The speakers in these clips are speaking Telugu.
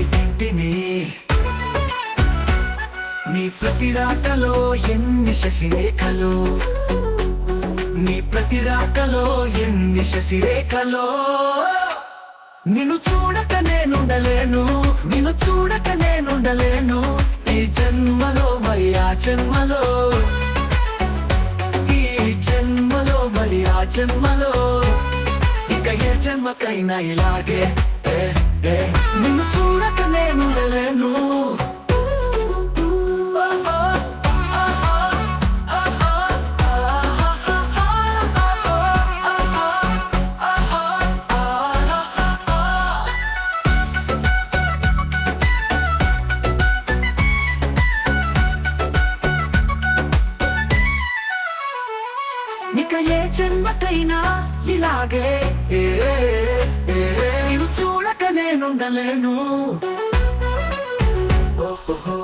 చరణాల శక్తి నీ ప్రతి రాకలో ఎన్ని శశిరేఖలు? నీ ప్రతి రాకలో ఎన్ని శశిరేఖలో? నిన్ను చూడక నేనుండలేను నిన్ను చూడక నేనుండలేను ఈ జన్మలో మరి ఆ జన్మలో. ఈ జన్మలో మరి ఆ జన్మలో. ఇక ఏ జన్మకైనా ఇలాగే నిన్ను ఇక ఏ జన్మకైనా ఇలాగే నేను చూడక నేనుండలేను ఓహో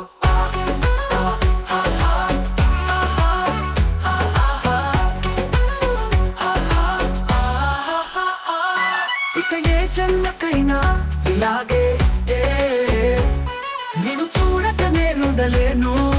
ఇక ఏ జన్మకైనా ఇలాగే నేను చూడక నేనుండలేను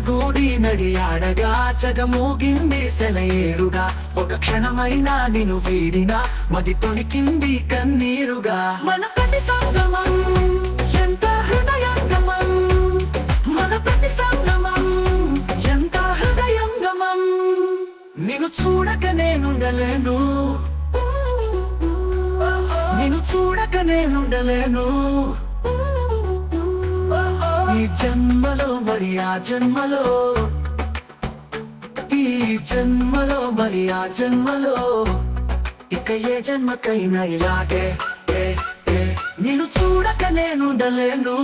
నీ జతగూడి నడియాడగా జగమోగింది సెలయేరుగా ఒక క్షణమైనా నిను వీడినా మది తొణికింది కన్నీరుగా. మన ప్రతి సంగమం ఎంత హృదయంగమం? మన ప్రతి సంగమం ఎంత హృదయంగమం? నిన్ను చూడక నేనుండలేను. నిన్ను చూడక నేనుండలేను. జన్మలో మరి ఆ జన్మలో? ఈ జన్మలో మరి ఆ జన్మలో? ఇక ఏ జన్మకైనా ఇలాగే. నేను ఏ, నిన్ను చూడక నేనుండలేను